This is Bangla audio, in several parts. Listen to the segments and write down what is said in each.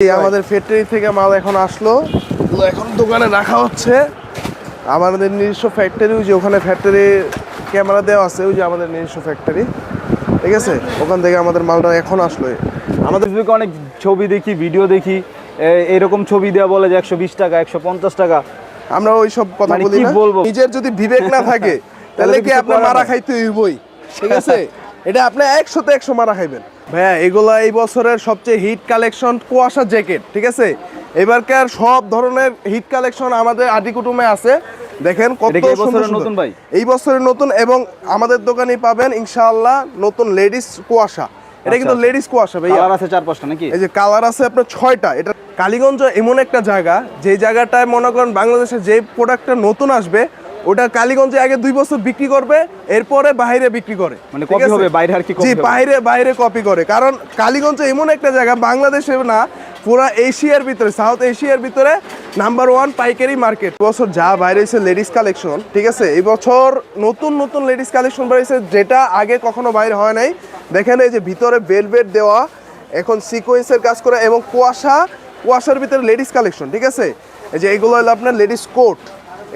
আমাদের ফ্যাক্টরি থেকে মাল এখন আসলো। এখন দোকানে রাখা হচ্ছে। আমাদের নিজস্ব ফ্যাক্টরি যে ওখানে ফ্যাক্টরি ক্যামেরা দেওয়া আছে ওই যে আমাদের নিজস্ব ফ্যাক্টরি ঠিক আছে? ওখান থেকে আমাদের মালটা এখন আসলো। আমাদের ফেসবুকে অনেক ছবি দেখি ভিডিও দেখি। এরকম ছবি দেওয়া বলে যে একশো বিশ টাকা একশো পঞ্চাশ টাকা। আমরা ওই সব কথা মানে বলি বলব? নিজের যদি বিবেক না থাকে তাহলে কি আপনার মারা খাইতে হইবই? ঠিক আছে? এটা আপনি একশোতে একশো মারা খাইবেন। ভাইয়া এগুলা এই বছরের সবচেয়ে হিট কালেকশন কুয়াশা জ্যাকেট ঠিক আছে? এবারকার সব ধরনের হিট কালেকশন আমাদের আদি কুটুমে আছে। দেখেন কত এই সুন্দর বছরের নতুন ভাই? এই বছরের নতুন এবং আমাদের দোকানে পাবেন ইনশাআল্লাহ নতুন লেডিস কুয়াশা। এটা কিন্তু আচ্ছা। লেডিস কুয়াশা ভাইয়া। কালার আছে চার পাঁচটা নাকি? এই যে কালার আছে আপনার ছয়টা। এটা কালীগঞ্জ এমন একটা জায়গা যে জায়গাটায় মনে করেন বাংলাদেশে যে প্রোডাক্টটা নতুন আসবে ওটা কালীগঞ্জে আগে দুই বছর বিক্রি করবে এরপরে বাইরে বিক্রি করে। মানে হবে, বাইরে আর কি জি বাইরে বাইরে কপি করে। কারণ কালীগঞ্জ এমন একটা জায়গা বাংলাদেশে না পুরো এশিয়ার ভিতরে সাউথ এশিয়ার ভিতরে নাম্বার ওয়ান পাইকারি মার্কেট বছর যা বাইরে হয়েছে লেডিস কালেকশন ঠিক আছে? এই বছর নতুন নতুন লেডিস কালেকশন বেরিয়েছে যেটা আগে কখনো বাইরে হয় নাই। দেখেন এই যে ভিতরে বেলভেট দেওয়া এখন সিকোয়েন্সের কাজ করা এবং কুয়াশা কুয়াশার ভিতরে লেডিস কালেকশন ঠিক আছে? এই যে এগুলো হলো আপনার লেডিস কোট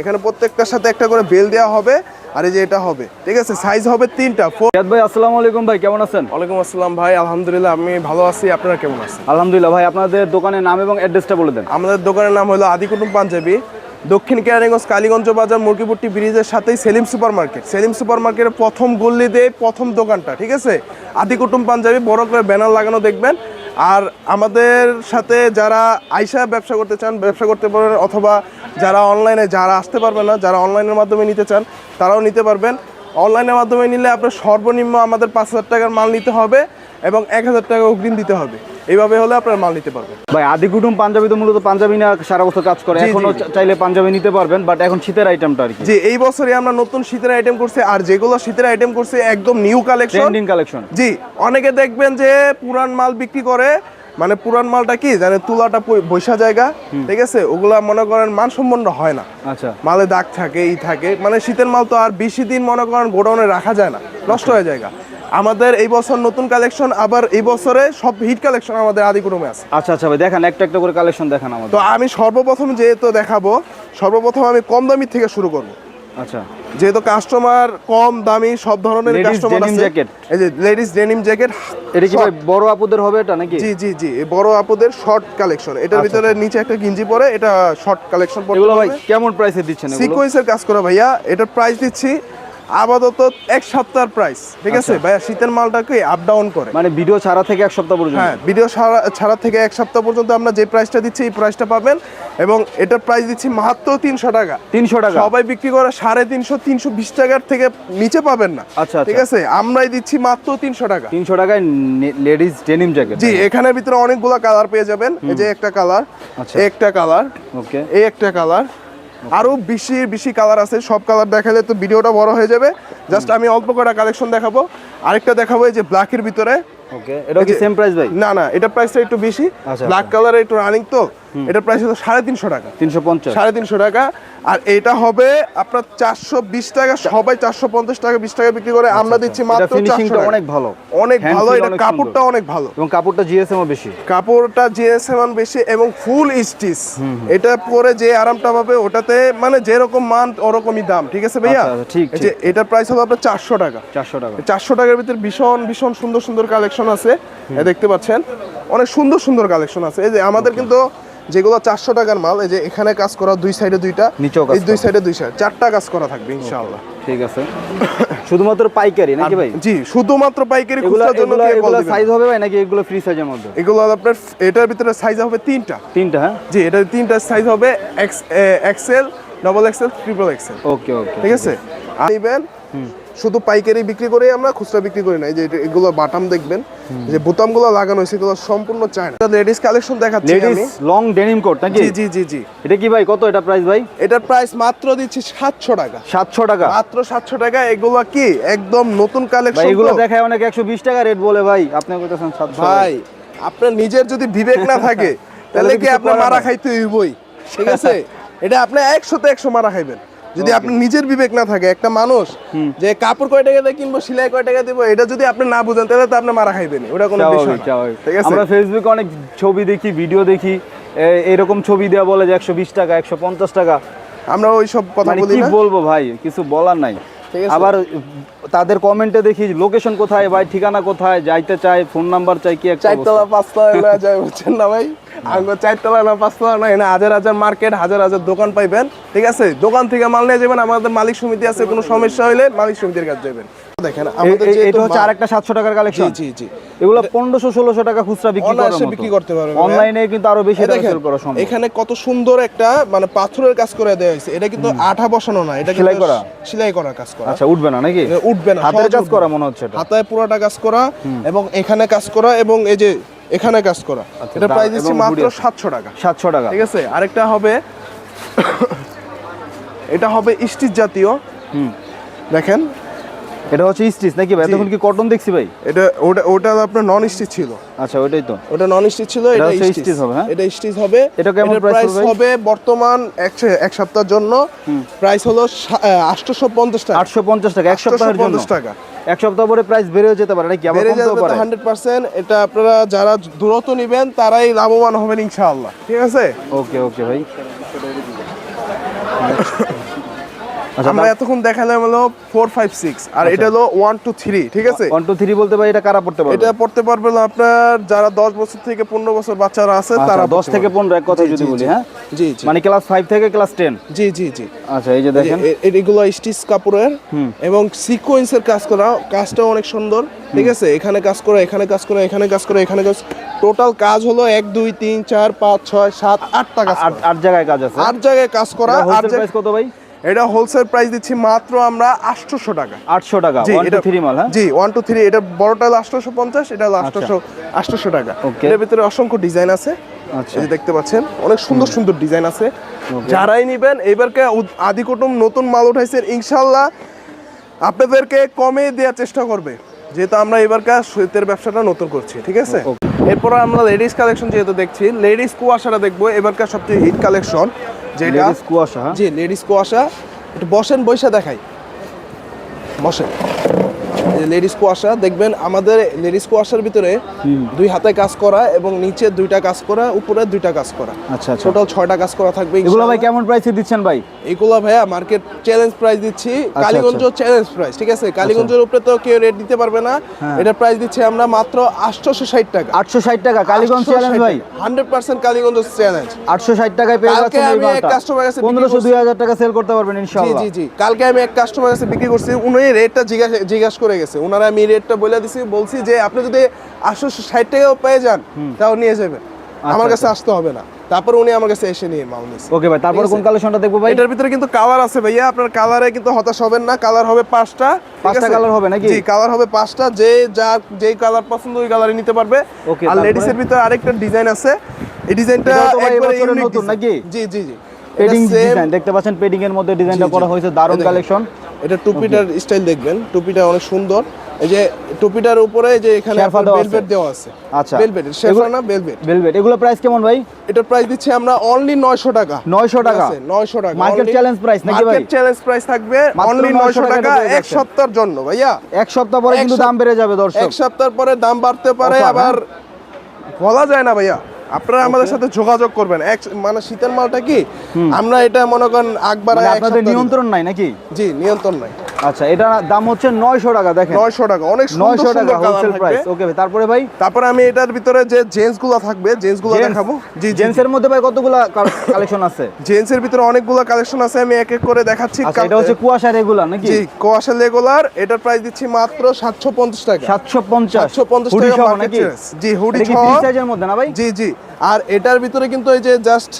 এখানে প্রত্যেকটার সাথে একটা করে বেল দেওয়া হবে আর এই যে এটা হবে। ঠিক আছে? সাইজ হবে তিনটা ফোর রিয়াদ ভাই আসসালামু আলাইকুম ভাই কেমন আছেন? ওয়ালাইকুম আসসালাম ভাই আলহামদুলিল্লাহ আমি ভালো আছি আপনারা কেমন আছেন? আলহামদুলিল্লাহ ভাই আপনাদের দোকানের নাম এবং অ্যাড্রেসটা বলে দেন। আমাদের দোকানের নাম হলো আদিকুটুম পাঞ্জাবি দক্ষিণ কেরানীগঞ্জ কালীগঞ্জ বাজার মুরগিপুট্টি ব্রিজের সাথেই Selim super market Selim super মার্কেটের প্রথম গল্লি দিয়ে প্রথম দোকানটা ঠিক আছে? আদিকুটুম পাঞ্জাবি বড় করে ব্যানার লাগানো দেখবেন। আর আমাদের সাথে যারা আইসা ব্যবসা করতে চান, ব্যবসা করতে পারেন অথবা যারা অনলাইনে যারা আসতে পারবে না, যারা অনলাইনের মাধ্যমে নিতে চান, তারাও নিতে পারবেন। অনলাইনের মাধ্যমে নিলে আপনার সর্বনিম্ন আমাদের পাঁচ হাজার টাকার মাল নিতে হবে এবং এক হাজার টাকা অগ্রিম দিতে হবে। এইভাবে হলে আপনার মাল নিতে পারবেন। ভাই আদি কুটুম পাঞ্জাবি তো মূলত পাঞ্জাবি না সারা বছর কাজ করে। এখনও চাইলে পাঞ্জাবি নিতে পারবেন বাট এখন শীতের আইটেমটা আর কি। জি এই বছরে আমরা নতুন শীতের আইটেম করছি আর যেগুলো শীতের আইটেম করছি একদম নিউ কালেকশন ট্রেন্ডিং কালেকশন জি অনেকে দেখবেন যে পুরান মাল বিক্রি করে মানে পুরান মালটা কি জানে তুলাটা বৈশা জায়গা ঠিক আছে? ওগুলা মনে করেন মান মানসম্পন্ন হয় না। আচ্ছা। মালে দাগ থাকে ই থাকে। মানে শীতের মাল তো আর বেশি দিন মনে করেন গোডাউনে রাখা যায় না নষ্ট হয়ে যায় আমাদের এই বছর নতুন কালেকশন আবার এই বছরে সব হিট কালেকশন আমাদের আদিকুরমে আছে। আচ্ছা আচ্ছা ভাই দেখান একটা একটা করে কালেকশন দেখান আমাদের। তো আমি সর্বপ্রথম যেহেতু দেখাবো সর্বপ্রথম আমি কম দামি থেকে শুরু করব। আচ্ছা। যেহেতু কাস্টমার কম দামি সব ধরনের কাস্টমার আছে। এই যে লেডিস ডেনিম জ্যাকেট এটা কি ভাই বড় আপুদের হবে এটা নাকি? জি জি জি বড় আপুদের শর্ট কালেকশন এটার আচ্ছা, ভিতরে নিচে একটা গিঞ্জি পরে এটা শর্ট কালেকশন পড়তে এগুলো ভাই কেমন প্রাইসে দিচ্ছেন এগুলো? সিকোয়েন্সের কাজ করা ভাইয়া এটার প্রাইস দিচ্ছি আপাতত এক সপ্তাহের প্রাইস ঠিক আছে? ভাইয়া শীতের মালটাকে আপ ডাউন করে? মানে ভিডিও ছাড়া থেকে এক সপ্তাহ পর্যন্ত? হ্যাঁ ভিডিও ছাড়া থেকে এক সপ্তাহ পর্যন্ত আমরা যে প্রাইসটা দিচ্ছি এই প্রাইসটা পাবেন। এবং এটার প্রাইস দিচ্ছি মাত্র তিনশো টাকা। তিনশো টাকা? সবাই বিক্রি করে সাড়ে তিনশো তিনশো বিশ টাকার থেকে নিচে পাবেন না। আচ্ছা, ঠিক আছে? আমরাই দিচ্ছি মাত্র তিনশো টাকা। তিনশো টাকায় লেডিস ডেনিম জ্যাকেট জি এখানের ভিতরে অনেকগুলো কালার পেয়ে যাবেন। এই যে একটা কালার আচ্ছা। একটা কালার ওকে এই একটা কালার আরও বেশি বেশি কালার আছে। সব কালার দেখালে তো ভিডিওটা বড় হয়ে যাবে। জাস্ট আমি অল্প কটা কালেকশন দেখাবো। আরেকটা দেখাবো এই যে ব্ল্যাকের ভিতরে। ওকে এটা কি সেম প্রাইস ভাই? না না এটা প্রাইসটা একটু বেশি। আচ্ছা, ব্ল্যাক কালার একটু রানিং তো। এটার প্রাইস হলো সাড়ে তিনশো টাকা। তিনশো পঞ্চাশ। সাড়ে তিনশো টাকা। আর এটা হবে আপনার চারশো বিশ টাকা সবাই চারশো পঞ্চাশ টাকা বিশ টাকা বিক্রি করে। আমরা দিচ্ছি মাত্র চারশো। অনেক ভালো। অনেক ভালো এটা কাপড়টা অনেক ভালো। এবং কাপড়টা জিএসএমও বেশি। কাপড়টা জিএসএম বেশি এবং ফুল স্টিচ এটা পরে যে আরামটা পাবে ওটাতে মানে যেরকম মান ওরকমই দাম। ঠিক আছে ভাইয়া? আচ্ছা, আচ্ছা, ঠিক, যে এটার প্রাইস হলো আপনার চারশো টাকা। চারশো টাকা। চারশো টাকার ভিতরে ভীষণ ভীষণ সুন্দর সুন্দর কালেকশন আছে। এ দেখতে পাচ্ছেন? অনেক সুন্দর সুন্দর কালেকশন আছে। এই যে আমাদের কিন্তু যেগুলো চারশো টাকার মাল এই যে এখানে কাজ করা দুই সাইডে দুইটা নিচেও এই দুই সাইডে দুই সাইড চারটা কাজ করা থাকবে ইনশাআল্লাহ। ঠিক আছে। শুধুমাত্র পাইকারি নাকি ভাই? জি শুধুমাত্র পাইকারি খুচরার জন্য এগুলো সাইজ হবে ভাই নাকি এগুলো ফ্রি সাইজের মধ্যে? এগুলো আপনার এটার ভিতরে সাইজ হবে তিনটা। তিনটা হ্যাঁ? জি এটা তিনটা সাইজ হবে X XL double XL triple XL okay okay ঠিক আছে? আর শুধু পাইকারি বিক্রি করে আমরা খুচরা বিক্রি করি না যে এগুলো বাটাম দেখবেন যে বোতামগুলো লাগানো হয়েছে এগুলো সম্পূর্ণ চায়না। লেডিস কালেকশন দেখাচ্ছি আমি। লং ডেনিম কোট নাকি? জি জি জি জি। এটা কি ভাই কত এটা প্রাইস ভাই? এটার প্রাইস মাত্র দিচ্ছি সাতশো টাকা। সাতশো টাকা? মাত্র সাতশো টাকা এগুলো কি একদম নতুন ভাই কালেকশন এগুলো দেখায় অনেক একশো বিশ টাকা রেট বলে ভাই আপনি কইতেছেন সাতশো ভাই আপনার নিজের যদি বিবেক না থাকে তাহলে কি কিছু আপনার মারা খাইতে হইবই? ঠিক আছে? এটা আপনি একশোতে একশো মারা খাইবেন। যদি আপনি নিজের বিবেক না থাকে একটা মানুষ যে কাপড় কয় টাকা দিয়ে কিনবো সেলাই কয় টাকা দিব এটা যদি আপনি না বুঝেন তাহলে তো আপনি মারা খাইবেন ওটা কোনো বিষয়। ঠিক আছে? আমরা ফেসবুকে অনেক ছবি দেখি ভিডিও দেখি। এরকম ছবি দেওয়া বলে যে একশো বিশ টাকা একশো পঞ্চাশ টাকা। আমরা ওই সব কথা মানে বলি কি বলব ভাই? কিছু বলার নাই। আবার তাদের কমেন্টে দেখি লোকেশন কোথায় ভাই ঠিকানা কোথায় যাইতে চায় ফোন নাম্বার চাই কি একটা। চারতলা পাঁচতলা না যায় বুঝছেন না ভাই? আঙ্গো চারতলা না পাঁচতলা না এখানে হাজার হাজার মার্কেট হাজার হাজার দোকান পাইবেন ঠিক আছে? দোকান থেকে মাল নিয়ে যাবেন আমাদের মালিক সমিতি আছে কোনো সমস্যা হইলে মালিক সমিতির কাছে যাবেন দেখেন আমাদের এটা হচ্ছে আরেকটা সাতশো টাকার কালেকশন জি জি এগুলো পনেরোশো ষোলোশো টাকা খুচরা বিক্রি করার মতো। বিক্রি করতে পারবে অনলাইনে কিন্তু আরও বেশি টাকা সেল করা সম্ভব। এখানে কত সুন্দর একটা মানে পাথরের কাজ করে দেওয়া হয়েছে। এটা কিন্তু আঠা বসানো না এটা সেলাই করা? সেলাই করা কাজ করা। আচ্ছা উঠবে না নাকি? উঠবে না হাতের কাজ করা মনে হচ্ছে এটা। হাতায় পুরোটা কাজ করা এবং এখানে কাজ করা এবং এই যে এখানে কাজ করা। আচ্ছা, এটা প্রাইস দিচ্ছি মাত্র হুডি আছে। সাতশো টাকা। সাতশো টাকা। ঠিক আছে? আরেকটা হবে এটা হবে স্টিচ জাতীয়। হুম। দেখেন এটা হচ্ছে স্টিচ নাকি ভাই? এতক্ষণ কি কটন দেখছি ভাই? এটা ওটা ওটা আপনার নন স্টিচ ছিল। আচ্ছা ওইটাই তো। ওটা নন স্টিচ ছিল এটা স্টিচ হবে, হ্যাঁ? এটা স্টিচ হবে। এটা কেমন প্রাইস হবে বর্তমান এক এক সপ্তাহের জন্য। প্রাইস হলো আটশোশো পঞ্চাশ টাকা। আটশো পঞ্চাশ টাকা এক সপ্তাহের জন্য? 850 টাকা। এক সপ্তাহ পরে প্রাইস বেড়েও যেতে পারে নাকি আবার বেড়ে কমতেও পারে? হান্ড্রেড পার্সেন্ট এটা আপনারা যারা দূরত্ব নেবেন তারাই লাভবান হবেন ইনশাআল্লাহ। ঠিক আছে? ওকে ওকে ভাই। আমরা এতক্ষণ দেখালাম হলো ফোর ফাইভ সিক্স আর এটা হলো ওয়ান টু থ্রি ঠিক আছে? ওয়ান টু থ্রি বলতে ভাই এটা কারা পড়তে পারবে? এটা পড়তে পারবে আপনার যারা দশ বছর থেকে পনেরো বছর বাচ্চারা আছে আচ্ছা, তারা দশ থেকে পনেরো এক কথা যদি বলি হ্যাঁ? জি জি। মানে ক্লাস ফাইভ থেকে ক্লাস টেন জি জি জি। আচ্ছা এই যে দেখেন। এগুলো স্টিচ কাপড়ের এবং সিকোয়েন্সের কাজ করা কাজটাও অনেক সুন্দর ঠিক আছে? এখানে কাজ করা এখানে কাজ করা এখানে কাজ করা এখানে কাজ টোটাল কাজ হলো এক দুই তিন চার পাঁচ ছয় সাত আটটা কাজ। আট জায়গায় কাজ আছে। আট জায়গায় কাজ করা আট জায়গায় কত ভাই? এটা হোলসেল প্রাইস দিচ্ছি মাত্র আমরা আটশোশো টাকা। আটশো টাকা জি এটা থ্রি মাল হ্যাঁ? জি ওয়ান টু থ্রি এটা বড়টা হলো আটশোশো পঞ্চাশ এটা হলো আটশোশো আটশোশো টাকা. এর ভিতরে অসংখ্য ডিজাইন আছে। আচ্ছা। দেখতে পাচ্ছেন অনেক সুন্দর সুন্দর ডিজাইন আছে। যারাই নিবেন এবারকে আদি কুটুম নতুন মাল উঠাইছেন ইনশাল্লাহ আপনাদেরকে কমে দেওয়ার চেষ্টা করবে। যেহেতু আমরা এবারকার শীতের ব্যবসাটা নতুন করছি ঠিক আছে? এরপর আমরা লেডিস কালেকশন যেহেতু দেখছি লেডিস কুয়াশাটা দেখব এবারকার সবচেয়ে হিট কালেকশন যেটা কুয়াশা হ্যাঁ? জি লেডিস কুয়াশা। একটু বসেন বৈশা দেখাই। বসেন। লেডিস কুয়াশা দেখবেন আমাদের লেডিস কুয়াশার ভিতরে দুই হাতে কাজ করা এবং নিচে দুইটা কাজ করা উপরে দুইটা কাজ করা। আচ্ছা আচ্ছা। টোটাল ছয়টা কাজ করা থাকবে এগুলো ভাই কেমন প্রাইসে দিচ্ছেন ভাই? এগুলো ভাইয়া মার্কেট চ্যালেঞ্জ প্রাইস দিচ্ছি। আচ্ছা, কালীগঞ্জ চ্যালেঞ্জ প্রাইস ঠিক আছে? কালীগঞ্জের উপরে তো কেউ রেট দিতে পারবে না। হ্যাঁ। এটা প্রাইস দিচ্ছি আমরা মাত্র আটশোশো ষাট টাকা। আটশো ষাট টাকা কালীগঞ্জ চ্যালেঞ্জ ভাই। হান্ড্রেড পার্সেন্ট কালীগঞ্জ চ্যালেঞ্জ আটশো ষাট টাকায় পেয়ে যাচ্ছেন আমি এক customer কাছে পনেরোশো দুই হাজার টাকা সেল করতে পারবেন ইনশাআল্লাহ জি জি। কালকে আমি এক কাস্টমার কাছে বিক্রি করছি উনি রেটটা জিজ্ঞাসা জিজ্ঞাসা করে গেছে। ওনারা আমি রেটটা বলে দিছি বলছি যে আপনি যদি আটশো ষাট টাকাও পেয়ে যান তাও নিয়ে যাবেন। আমার কাছে আসতে হবে না। তারপর উনি আমার কাছে এসে নিয়ে মাল নিছে। ওকে ভাই তারপরে কোন কালেকশনটা দেখব ভাই? এটার ভিতরে কিন্তু কালার আছে ভাইয়া। আপনার কালারে কিন্তু হতাশ হবেন না। কালার হবে পাঁচটা পাঁচটা colour হবে নাকি? জি কালার হবে পাঁচটা। যে যা যেই কালার পছন্দ ওই কালারে নিতে পারবে। আর লেডিস এর ভিতরে আরেকটা ডিজাইন আছে। এই ডিজাইনটা একবারে নতুন। নাকি? জি জি জি। পেডিং ডিজাইন দেখতে পাচ্ছেন পেডিং এর মধ্যে ডিজাইনটা। করা হয়েছে দারুণ কালেকশন এটা টুপিটার স্টাইল দেখবেন টুপিটা অনেক সুন্দর। এই যে টুপিটার উপরে যে এখানে শেরফা দেওয়া আছে। বেলভেট দেওয়া আছে। আচ্ছা। বেলভেট শেরফা না বেলভেট ভেলভেট এগুলো প্রাইস কেমন ভাই? এটা প্রাইস দিচ্ছি আমরা অনলি 900 টাকা। 900 টাকা? 900 টাকা। মার্কেট চ্যালেঞ্জ প্রাইস নাকি ভাই? মার্কেট চ্যালেঞ্জ প্রাইস থাকবে অনলি 900 900 টাকা এক। সপ্তাহের জন্য ভাইয়া। এক সপ্তাহ পরে কিন্তু দাম বেড়ে যাবে দর্শক। এক সপ্তাহ পরে দাম বাড়তে পারে আবার বলা যায় না ভাইয়া। আপনারা আমাদের সাথে যোগাযোগ করবেন। এক মানে শীতের মালটা কি? আমরা এটা মনে করেন আকবার মানে আপনাদের নিয়ন্ত্রণ নাই নাকি? জি নিয়ন্ত্রণ নাই। আচ্ছা এটা দাম হচ্ছে 900 টাকা দেখেন। 900 টাকা অনেক সুন্দর 900 টাকা হোলসেল প্রাইস ওকে ভাই তারপরে ভাই? তারপরে আমি এটার ভিতরে যে জেন্টসগুলো থাকবে জেন্টসগুলো দেখাবো। জি জি জেন্টসের মধ্যে ভাই কতগুলা কালেকশন আছে? জেন্টস এর ভিতরে অনেকগুলো কালেকশন আছে আমি এক এক করে দেখাচ্ছি। আচ্ছা এটা হচ্ছে কুয়াশা রেগুলার নাকি? জি কোয়াশা লেগুলার এটার প্রাইস দিচ্ছি মাত্র 750 টাকা। 750 750 টাকা নাকি? জি, হুডি সহ। সাইজের মধ্যে না ভাই? জি জি। আর এটার ভিতরে কিন্তু এই যে জাস্ট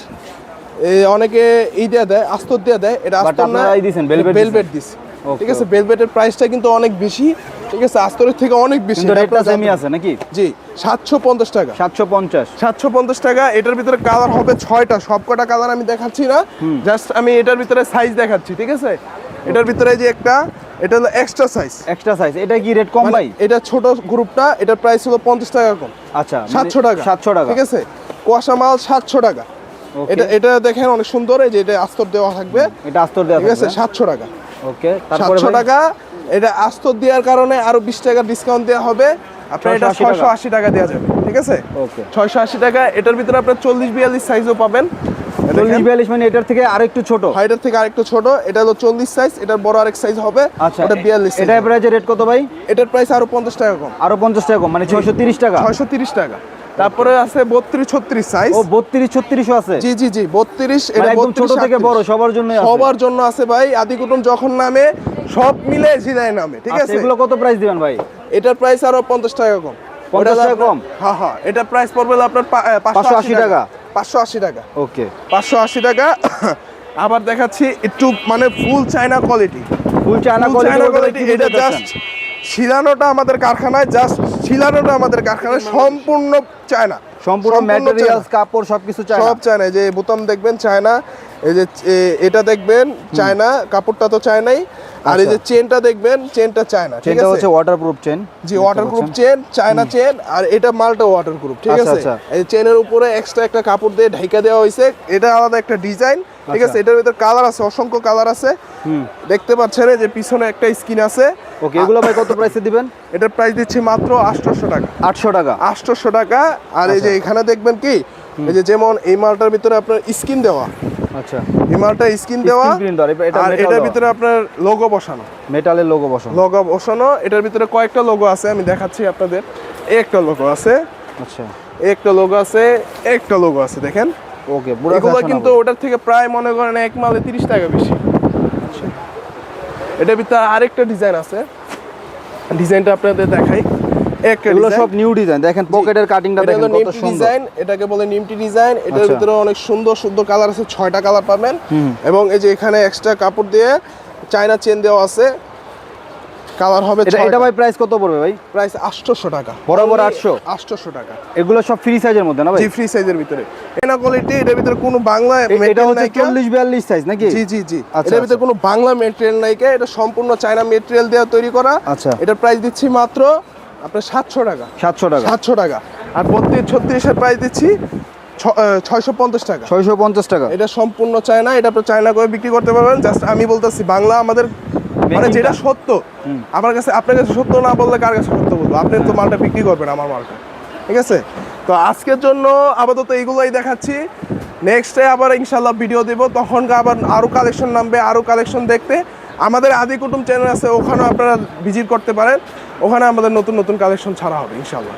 অনেকে এই দেয়া দেয় আস্তর দেয়া দেয় এটা আস্তর না ভেলভেট দিছে। ঠিক আছে ভেলভেটের প্রাইসটা কিন্তু অনেক বেশি ঠিক আছে আস্তরের থেকে অনেক বেশি। রেটটা সেমই আছে নাকি? জি 750 টাকা। 750 সাতশো পঞ্চাশ টাকা এটার ভিতরে কালার হবে ছয়টা সব কটা কালার আমি দেখাচ্ছি না জাস্ট আমি এটার ভিতরে সাইজ দেখাচ্ছি ঠিক আছে? এটার ভিতরে যে একটা এটা হলো এক্সট্রা সাইজ এক্সট্রা সাইজ এটা কি রেট কম ভাই? এটা ছোট গ্রুপটা এটার প্রাইস হলো পঞ্চাশ টাকা কম। আচ্ছা মানে সাতশো টাকা 700 টাকা। ঠিক আছে? কুয়াশা মাল সাতশো টাকা। এটা এটা দেখেন অনেক সুন্দর এই যে এটা আস্তর দেওয়া থাকবে। এটা আস্তর দেওয়া ঠিক আছে থাকবে। সাতশো টাকা। ওকে তারপরে সাতশো? টাকা এটা আস্তর দেওয়ার কারণে আরও বিশ টাকা ডিসকাউন্ট দেওয়া হবে। আপনার এটা 680 টাকা। ছয়শো আশি টাকা দেওয়া যাবে ঠিক আছে? ওকে। ছয়শো আশি টাকা এটার ভিতরে আপনার চল্লিশ বিয়াল্লিশ সাইজও পাবেন। চল্লিশ বিয়াল্লিশ মানে এটার থেকে আরও একটু ছোট হাইটার থেকে আরেকটু ছোট এটা হলো চল্লিশ সাইজ এটার বড় আরেক সাইজ হবে আচ্ছা বিয়াল্লিশ এটা প্রাইজের রেট কত ভাই? এটার প্রাইস আরও পঞ্চাশ টাকা কম। আরও পঞ্চাশ টাকা কম মানে ছয়শো তিরিশ টাকা? ছয়শো তিরিশ টাকা। তারপরে আছে বত্রিশ ছত্রিশ সাইজ ও বত্রিশ ছত্রিশও আছে? জি জি জি বত্রিশ মানে একদম ছোট থেকে বড় সবার জন্য সবার জন্য আছে ভাই। আদি কুটুম যখন নামে সব মিলে জিদায় নামে ঠিক আছে? আচ্ছা, এগুলো কত প্রাইস দিবেন ভাই? এটার প্রাইস আরও পঞ্চাশ টাকা কম। 50 টাকা কম? হ্যাঁ হ্যাঁ এটার প্রাইস পড়বে আপনার পা- আহ, 580 টাকা। পাঁচশো আশি টাকা। ওকে। পাঁচশো আশি টাকা। আবার দেখাচ্ছি একটু মানে full China quality full China quality এটা জাস্ট শিলানোটা আমাদের কারখানায় জাস্ট শিলানোটা আমাদের কারখানা সম্পূর্ণ চায়না। সম্পূর্ণ ম্যাটেরিয়ালস কাপড় সবকিছু চাই সব চায়না যে বোতাম দেখবেন চায়না এই যে এটা দেখবেন চায়না কাপড়টা তো চায়নাই আর এই যে চেনটা দেখবেন চেনটা চায়না ঠিক আছে? হচ্ছে ওয়াটারপ্রুফ চেন জি ওয়াটারপ্রুফ চেন চায়না চেন আর এটা মালটা ওয়াটারপ্রুফ ঠিক আচ্ছা, আছে? আচ্ছা। এই চেনের উপরে এক্সট্রা একটা কাপড় দিয়ে ঢাইকা দেওয়া হয়েছে। এটা আলাদা একটা ডিজাইন ঠিক আছে? আচ্ছা। এটার ভিতরে কালার আছে অসংখ্য কালার আছে। দেখতে পাচ্ছেন যে পিছনে একটা স্কিন আছে। ওকে এগুলো ভাই কত প্রাইসে দিবেন? এটার প্রাইস দিচ্ছি মাত্র আটশোশো টাকা। আটশো টাকা। আটশোশো টাকা। আর এই যে আচ্ছা। এখানে দেখবেন কি? এই যে যেমন এই মালটার ভিতরে আপনার স্কিন দেওয়া। আচ্ছা। এই মালটা স্কিন দেওয়া আর এটার ভিতরে আপনার লোগো বসানো। মেটালের লোগো বসানো। লোগো বসানো। এটার ভিতরে কয়েকটা লোগো আছে আমি দেখাচ্ছি আপনাদের। এই একটা লোগো আছে। আচ্ছা। একটা লোগো আছে একটা লোগো আছে দেখেন। ওকে এগুলো কিন্তু ওটার থেকে প্রায় মনে করেন এক মালে তিরিশ টাকা বেশি। এটার ভিতরে আরেকটা ডিজাইন আছে। ডিজাইনটা আপনাদের দেখাই। এগুলো। সব নিউ ডিজাইন দেখেন পকেটের কাটিংটা দেখেন কত সুন্দর। ডিজাইন এটাকে বলে নিমটি ডিজাইন এটার আচ্ছা। ভিতরে অনেক সুন্দর সুন্দর কালার আছে ছয়টা কালার পাবেন। এবং এই যে এখানে এক্সট্রা কাপড় দিয়ে চায়না চেন দেওয়া আছে। কালার হবে এটা ভাই প্রাইস কত পড়বে ভাই? প্রাইস টাকা। বরাবর 800? আটশোশো টাকা। এগুলো সব ফ্রি সাইজের মধ্যে না ভাই? জি ফ্রি সাইজের ভিতরে। এনা কোয়ালিটি এটার ভিতরে কোনো বাংলা এটা হচ্ছে সাইজ নাকি? জি জি জি। আচ্ছা, ভিতরে আচ্ছা। কোনো বাংলা মেটেরিয়াল নাইকা এটা সম্পূর্ণ চায়না মেটেরিয়াল দেওয়া তৈরি করা। আচ্ছা। এটার প্রাইস দিচ্ছি মাত্র আপনার সাতশো টাকা। সাতশো টাকা। সাতশো টাকা। আর বত্রিশ ছত্রিশের প্রাইস দিচ্ছি ছয়শো পঞ্চাশ টাকা। ছয়শো পঞ্চাশ টাকা। এটা সম্পূর্ণ চায়না এটা আপনি চায়না করে বিক্রি করতে পারবেন। জাস্ট আমি বলতেছি বাংলা আমাদের মানে যেটা। সত্য আমার কাছে আপনার কাছে সত্য না বললে কার কাছে সত্য বলব? আপনি তো মালটা বিক্রি করবেন আমার মালটা। ঠিক আছে? তো আজকের জন্য আপাতত এইগুলোই দেখাচ্ছি। নেক্সটে আবার ইনশাল্লাহ ভিডিও দেব। তখন আবার আরও কালেকশন নামবে আরও কালেকশন দেখতে। আমাদের আদি কুটুম চ্যানেল আছে, ওখানেও আপনারা ভিজিট করতে পারেন। ওখানে আমাদের নতুন নতুন কালেকশন ছাড়া হবে ইনশাল্লাহ